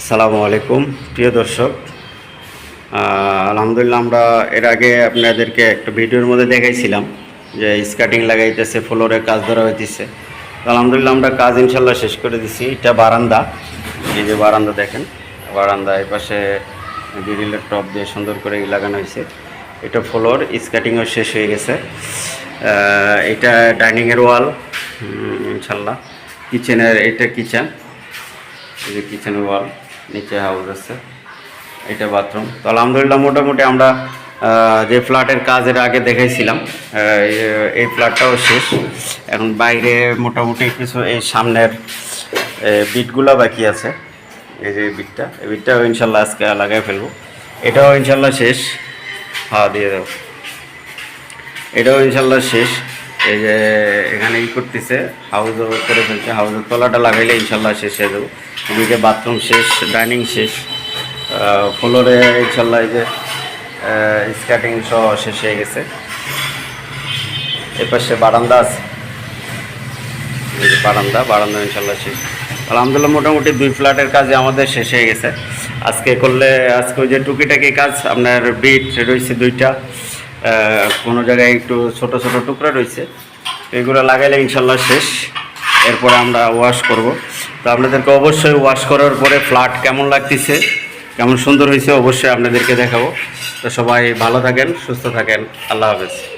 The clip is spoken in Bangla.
আসসালামু আলাইকুম, প্রিয় দর্শক। আলহামদুলিল্লাহ আমরা এর আগে আপনাদেরকে একটা ভিডিওর মধ্যে দেখাইছিলাম যে স্কার্টিং লাগাইতেছে, ফ্লোরে কাজ ধরা হইতেছে। আলহামদুলিল্লাহ আমরা কাজ ইনশাল্লাহ শেষ করে দিছি। এটা বারান্দা। এই যে বারান্দা দেখেন, বারান্দা এই পাশে গ্রিলের টপ দিয়ে সুন্দর করে লাগানো হয়েছে এটা ফ্লোর স্কার্টিংও শেষ হয়ে গেছে। এটা ডাইনিংয়ের ওয়াল ইনশাল্লাহ। কিচেনের, এটা কিচেন। এই যে কিচেনের ওয়াল। নিচে হাউস আছে। এটা বাথরুম তো আলহামদুলিল্লাহ মোটামুটি আমরা যে ফ্ল্যাটের কাজ কাজের আগে দেখাইছিলাম এই- ফ্ল্যাটটাও শেষ। এখন বাইরে মোটামুটি কিছু এই সামনের বিটগুলো বাকি আছে। এই যে বিটটা এই বিটটাও ইনশাল্লাহ আজকে লাগাই ফেলব। এটাও ইনশাল্লাহ শেষ। হ্যাঁ দিয়ে দেবো এটাও ইনশাল্লাহ শেষ। এই যে এখানে ই করতেছে হাউজও করে ফেলছে হাউজের তলাটা লাগাইলে ইনশাল্লাহ শেষ হয়ে যাব। এদিকে বাথরুম শেষ ডাইনিং শেষ ফ্লোরে ইনশাল্লাহ এই যে স্কার্টিং সহ শেষ হয়ে গেছে। এপাশে বারান্দা আছে। বারান্দা বারান্দা ইনশাল্লাহ শেষ। আলহামদুলিল্লাহ মোটামুটি দুই ফ্ল্যাটের কাজে আমাদের শেষ হয়ে গেছে। আজকে করলে, আজকে ওই যে টুকিটাকি কাজ, আপনার বিট রয়েছে দুইটা। কোনো জায়গায় একটু ছোট ছোট টুকরা রয়েছে। এগুলো লাগাইলে ইনশাল্লাহ শেষ। এরপরে আমরা ওয়াশ করব। তো আপনাদেরকে অবশ্যই ওয়াশ করার পরে ফ্ল্যাট কেমন লাগতেছে, কেমন সুন্দর হয়েছে অবশ্যই আপনাদেরকে দেখাবো। তো সবাই ভালো থাকেন, সুস্থ থাকেন। আল্লাহ হাফেজ।